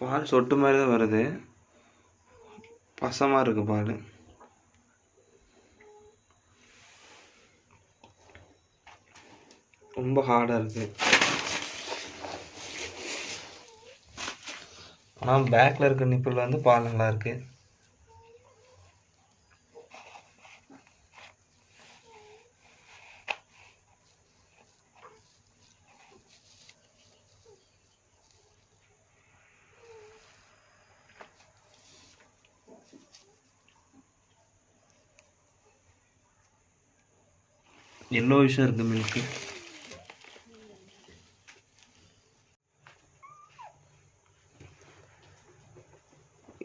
பால் சொட்டு மாதிரி தான் வருது. பசமாக இருக்குது பால். ரொம்ப ஹார்டாக இருக்குது ஆனால் பேக்கில் இருக்க நிப்பிள் வந்து பால் நல்லாயிருக்கு எல்லோ விஷயம் இருக்குது மில்க்கு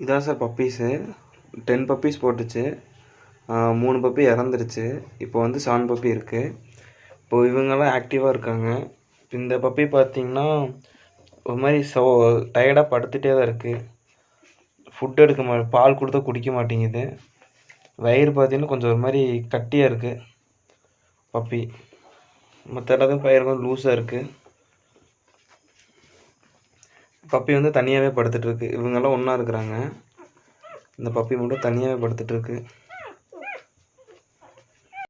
இதான் சார் பப்பீஸு டென் பப்பீஸ் போட்டுச்சு. மூணு பப்பி இறந்துருச்சு. இப்போ வந்து செவன் பப்பி இருக்குது இப்போ இவங்கெல்லாம் ஆக்டிவாக இருக்காங்க. இந்த பப்பி பார்த்தீங்கன்னா ஒரு மாதிரி சோ டயர்டாக படுத்துகிட்டே தான் இருக்குது ஃபுட் எடுக்க மா பால் கொடுத்தா குடிக்க மாட்டேங்குது. வயிறு பார்த்திங்கன்னா கொஞ்சம் ஒரு மாதிரி கட்டியாக இருக்குது பப்பி. மற்ற எல்லாத்தையும் பயிர் கொஞ்சம் லூஸாக இருக்குது பப்பி வந்து தனியாகவே படுத்துட்டுருக்கு இவங்கெல்லாம் ஒன்றா இருக்கிறாங்க. இந்த பப்பி மட்டும் தனியாகவே படுத்துட்டுருக்கு